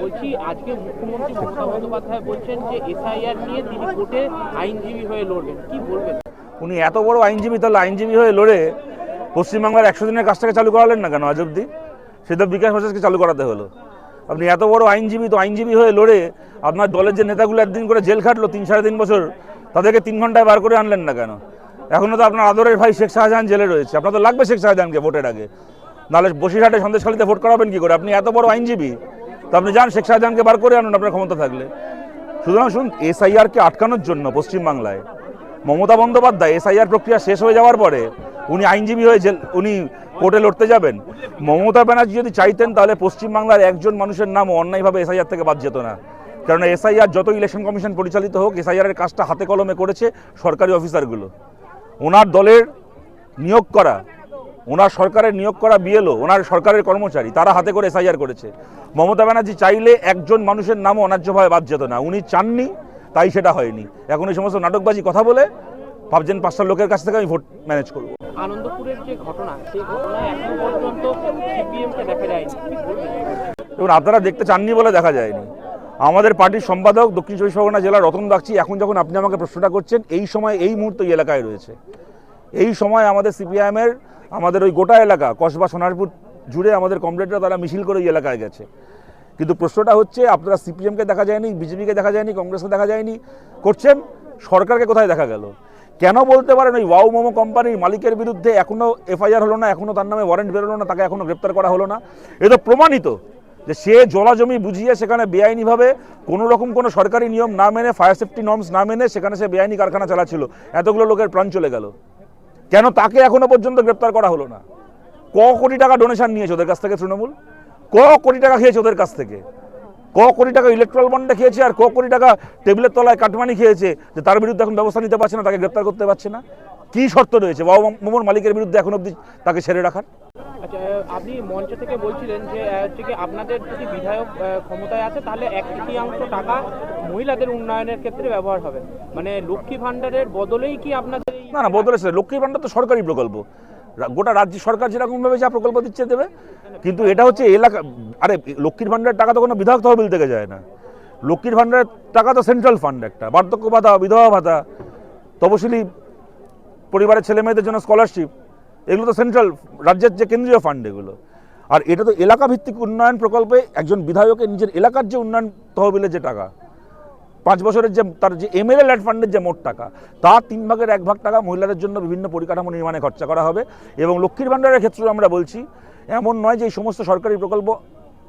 বলছি, আজকে মুখ্যমন্ত্রী মমতা বন্দ্যোপাধ্যায় বলছেন যে এসআইআর নিয়ে তিনি কোর্টে আইনজীবী হয়ে লড়বেন। কি বলবেন? উনি এত বড় আইনজীবী, তাহলে আইনজীবী হয়ে লড়ে পশ্চিমবাংলার একশো দিনের কাজটাকে চালু করালেন না কেন আজ অব্দি সেটা বিকাশ প্রসেসকে চালু করাতে হলো। আপনি এত বড় আইনজীবী, তো আইনজীবী হয়ে লড়ে আপনার দলের যে নেতাগুলো একদিন করে জেল খাটলো, তিন সাড়ে তিন বছর, তাদেরকে তিন ঘন্টায় বার করে আনলেন না কেন? এখনও তো আপনার আদরের ভাই শেখ শাহজাহান জেলে রয়েছে। আপনার তো লাগবে শেখ শাহজাহানকে ভোটের আগে। নাহলে বসিরহাটে সন্দেশখালিতে ভোট করাবেন কি করে? আপনি এত বড় আইনজীবী। তো আপনি যান, শেখ শাহজাহানকে বার করে আনুন আপনার ক্ষমতা থাকলে। সুতরাং শুনুন, এসআইআরকে আটকানোর জন্য পশ্চিমবাংলায় মমতা বন্দ্যোপাধ্যায়, এসআইআর প্রক্রিয়া শেষ হয়ে যাওয়ার পরে উনি আইনজীবী হয়ে উনি কোর্টে লড়তে যাবেন। মমতা ব্যানার্জি যদি চাইতেন তাহলে পশ্চিমবাংলার একজন মানুষের নামও অন্যায়ভাবে এসআইআর থেকে বাদ যেত না। কারণ এসআইআর যত ইলেকশন কমিশন পরিচালিত হোক এসআইআর এর কাজটা হাতে কলমে করেছে সরকারি অফিসারগুলো ওনার দলের নিয়োগ করা ওনার সরকারের নিয়োগ করা বিএলও ওনার সরকারের কর্মচারী তারা হাতে করে এসআইআর করেছে। মমতা ব্যানার্জি চাইলে একজন মানুষের নামও অন্যায্যভাবে বাদ যেত না। উনি চাননি তাই সেটা হয়নি। এখন এই সমস্ত নাটকবাজি কথা বলে ভাবছেন পাঁচটা লোকের কাছ থেকে আমি ভোট ম্যানেজ করব। আনন্দপুরের যে ঘটনা সেই ঘটনায় এখনও পর্যন্ত সিপিএমকে দেখা যায়নি। এবং আপনারা দেখতে চাননি বলে দেখা যায়নি। আমাদের পার্টির সম্পাদক দক্ষিণ চব্বিশ পরগনা জেলার রতন বাগচি এখন যখন আপনি আমাকে প্রশ্নটা করছেন এই সময় এই মুহূর্তে এই এলাকায় রয়েছে। এই সময় আমাদের সিপিআইএমের আমাদের ওই গোটা এলাকা, কসবা, সোনারপুর জুড়ে আমাদের কমরেডরা তারা মিছিল করে ওই এলাকায় গেছে। কিন্তু প্রশ্নটা হচ্ছে, আপনারা সিপিএমকে দেখা যায়নি, বিজেপিকে দেখা যায়নি, কংগ্রেসকে দেখা যায়নি, করছেন? সরকারকে কোথায় দেখা গেল? কেন বলতে পারেন ওই ওয়াও মোমো কোম্পানির মালিকের বিরুদ্ধে এখনও এফআইআর হলো না এখনও তার নামে ওয়ারেন্ট বেরোলো না, তাকে এখনও গ্রেপ্তার করা হলো না? এ তো প্রমাণিত যে সে জলা জমি বুঝিয়ে সেখানে বেআইনিভাবে কোনো রকম কোনো সরকারি নিয়ম না মেনে ফায়ার সেফটি নর্মস না মেনে সেখানে সে বেআইনি কারখানা চালাচ্ছিল। এতগুলো লোকের প্রাণ চলে গেল। কেন তাকে এখনও পর্যন্ত গ্রেপ্তার করা হলো না? ক কোটি টাকা ডোনেশন নিয়েছে ওদের কাছ থেকে তৃণমূল? ক কোটি টাকা খেয়েছে ওদের কাছ থেকে? ক কোটি টাকা ইলেকট্রাল বন্ডে খেয়েছে আর ক কোটি টাকা টেবিলের তলায় কাটমানি খেয়েছে যে তার বিরুদ্ধে এখন ব্যবস্থা নিতে পারছে না তাকে গ্রেপ্তার করতে পারছে না? কি শর্ত রয়েছে? বাবা মোমোর মালিকের বিরুদ্ধে এখন অবধি তাকে ছেড়ে রাখার? আচ্ছা আপনি মঞ্চ থেকে বলছিলেন যে আহ, হচ্ছে কি আপনাদের যদি বিধায়ক ক্ষমতায় আছে তাহলে এক তৃতীয়াংশ টাকা মহিলাদের উন্নয়নের ক্ষেত্রে ব্যবহার হবে। মানে লক্ষ্মী ভান্ডারের বদলেই কি আপনাদের না না, বদলেছে। লক্ষ্মীর ভাণ্ডার তো সরকারি প্রকল্প। গোটা রাজ্য সরকার যেরকমভাবে যা প্রকল্প দিচ্ছে দেবে, কিন্তু এটা হচ্ছে এলাকা আরে, লক্ষ্মীর ভাণ্ডারের টাকা তো কোনো বিধায়ক তহবিল থেকে যায় না। লক্ষ্মীর ভাণ্ডারের টাকা তো সেন্ট্রাল ফান্ড একটা। বার্ধক্য ভাতা, বিধবা ভাতা, তপশিলি পরিবারের ছেলে মেয়েদের জন্য স্কলারশিপ, এগুলো তো সেন্ট্রাল রাজ্যের যে কেন্দ্রীয় ফান্ড এগুলো। আর এটা তো এলাকা ভিত্তিক উন্নয়ন প্রকল্পে একজন বিধায়কের নিজের এলাকার যে উন্নয়ন তহবিলের যে টাকা পাঁচ বছরের যে তার যে এমএলএ ল্যাড ফান্ডের যে মোট টাকা তার তিন ভাগের এক ভাগ টাকা মহিলাদের জন্য বিভিন্ন পরিকাঠামো নির্মাণে খরচা করা হবে এবং লক্ষ্মীর ভাণ্ডারের ক্ষেত্রেও আমরা বলছি, এমন নয় যে এই সমস্ত সরকারি প্রকল্প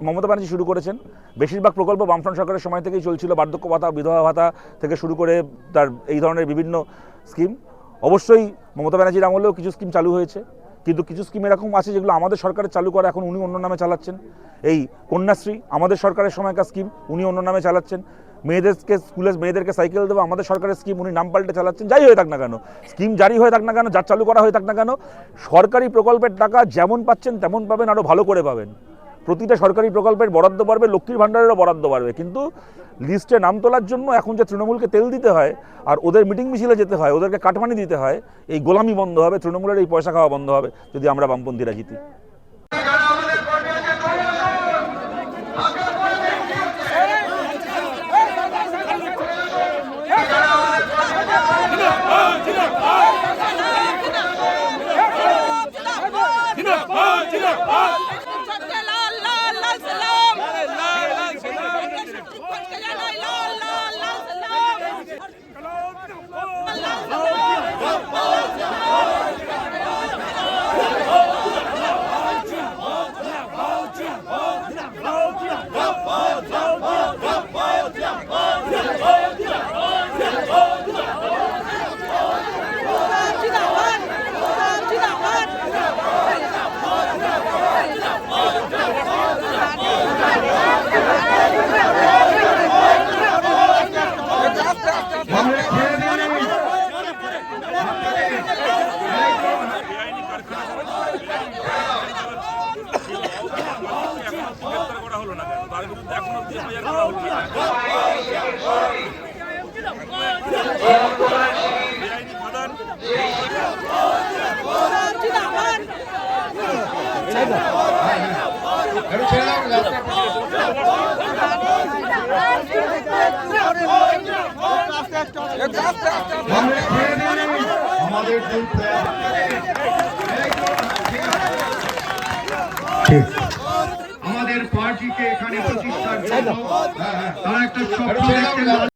মমতা ব্যানার্জি শুরু করেছেন। বেশিরভাগ প্রকল্প বামফ্রন্ট সরকারের সময় থেকেই চলছিল, বার্ধক্য ভাতা, বিধবা ভাতা থেকে শুরু করে তার এই ধরনের বিভিন্ন স্কিম অবশ্যই মমতা ব্যানার্জির আমলেও কিছু স্কিম চালু হয়েছে, কিন্তু কিছু স্কিম এরকম আছে যেগুলো আমাদের সরকারের চালু করা, এখন উনি অন্য নামে চালাচ্ছেন। এই কন্যাশ্রী, আমাদের সরকারের সময়কার স্কিম উনি অন্য নামে চালাচ্ছেন। মেয়েদেরকে স্কুলে মেয়েদেরকে সাইকেল দেবো, আমাদের সরকারের স্কিম উনি নাম পাল্টে চালাচ্ছেন, যাই হয়ে থাক না কেন। স্কিম জারি হয়ে থাক না কেন, যার চালু করা হয়ে থাক না কেন, সরকারি প্রকল্পের টাকা যেমন পাচ্ছেন, তেমন পাবেন আরও ভালো করে পাবেন। প্রতিটা সরকারি প্রকল্পের বরাদ্দ বাড়বে, লক্ষ্মীর ভাণ্ডারেরও বরাদ্দ বাড়বে। কিন্তু লিস্টে নাম তোলার জন্য এখন যে তৃণমূলকে তেল দিতে হয়, আর ওদের মিটিং মিছিলে যেতে হয়, ওদেরকে কাটমানি দিতে হয়, এই গোলামি বন্ধ হবে, তৃণমূলের এই পয়সা খাওয়া বন্ধ হবে, যদি আমরা বামপন্থীরা জিতি। ছটকে আমাদের আমাদের পার্টিকে এখানে প্রতিষ্ঠার জন্য হ্যাঁ, হ্যাঁ, তারা একটা স্বপ্ন দেখতে